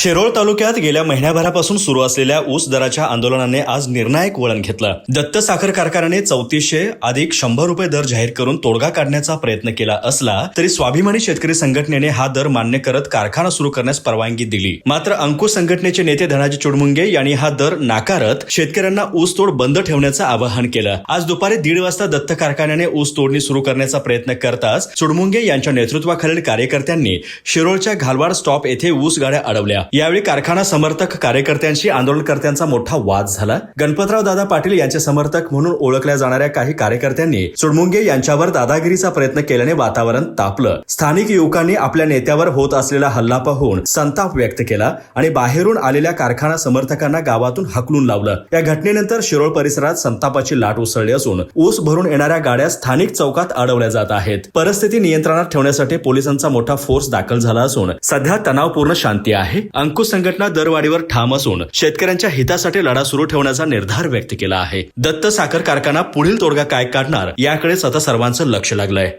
शिरोळ तालुक्यात गेल्या महिन्याभरापासून सुरू असलेल्या ऊस दराच्या आंदोलनाने आज निर्णायक वळण घेतलं. दत्त साखर कारखान्याने चौतीसशे अधिक शंभर रुपये दर जाहीर करून तोडगा काढण्याचा प्रयत्न केला असला तरी स्वाभिमानी शेतकरी संघटनेने हा दर मान्य करत कारखाना सुरू करण्यास परवानगी दिली. मात्र अंकुश संघटनेचे नेते धनाजी चुडमुंगे यांनी हा दर नाकारत शेतकऱ्यांना ऊस तोड बंद ठेवण्याचं आवाहन केलं. आज दुपारी दीड वाजता दत्त कारखान्याने ऊस तोडणी सुरू करण्याचा प्रयत्न करताच चुडमुंगे यांच्या नेतृत्वाखालील कार्यकर्त्यांनी शिरोळच्या घालवाड स्टॉप येथे ऊस गाड्या अडवल्या. यावेळी कारखाना समर्थक कार्यकर्त्यांशी आंदोलनकर्त्यांचा मोठा वाद झाला. गणपतराव दादा पाटील यांचे समर्थक म्हणून ओळखल्या जाणाऱ्या काही कार्यकर्त्यांनी चुडमुंगे यांच्यावर दादागिरीचा प्रयत्न केल्याने वातावरण तापलं. स्थानिक युवकांनी आपल्या नेत्यावर होत असलेला हल्ला पाहून संताप व्यक्त केला आणि बाहेरून आलेल्या कारखाना समर्थकांना गावातून हकलून लावलं. या घटनेनंतर शिरोळ परिसरात संतापाची लाट उसळली असून ऊस भरून येणाऱ्या गाड्या स्थानिक चौकात अडवल्या जात आहेत. परिस्थिती नियंत्रणात ठेवण्यासाठी पोलिसांचा मोठा फोर्स दाखल झाला असून सध्या तणावपूर्ण शांती आहे. अंकुश संघटना दरवाढीवर ठाम असून शेतकऱ्यांच्या हितासाठी लढा सुरू ठेवण्याचा निर्धार व्यक्त केला आहे. दत्त साखर कारखाना पुढील तोडगा काय काढणार याकडे आता सर्वांचं लक्ष लागलंय.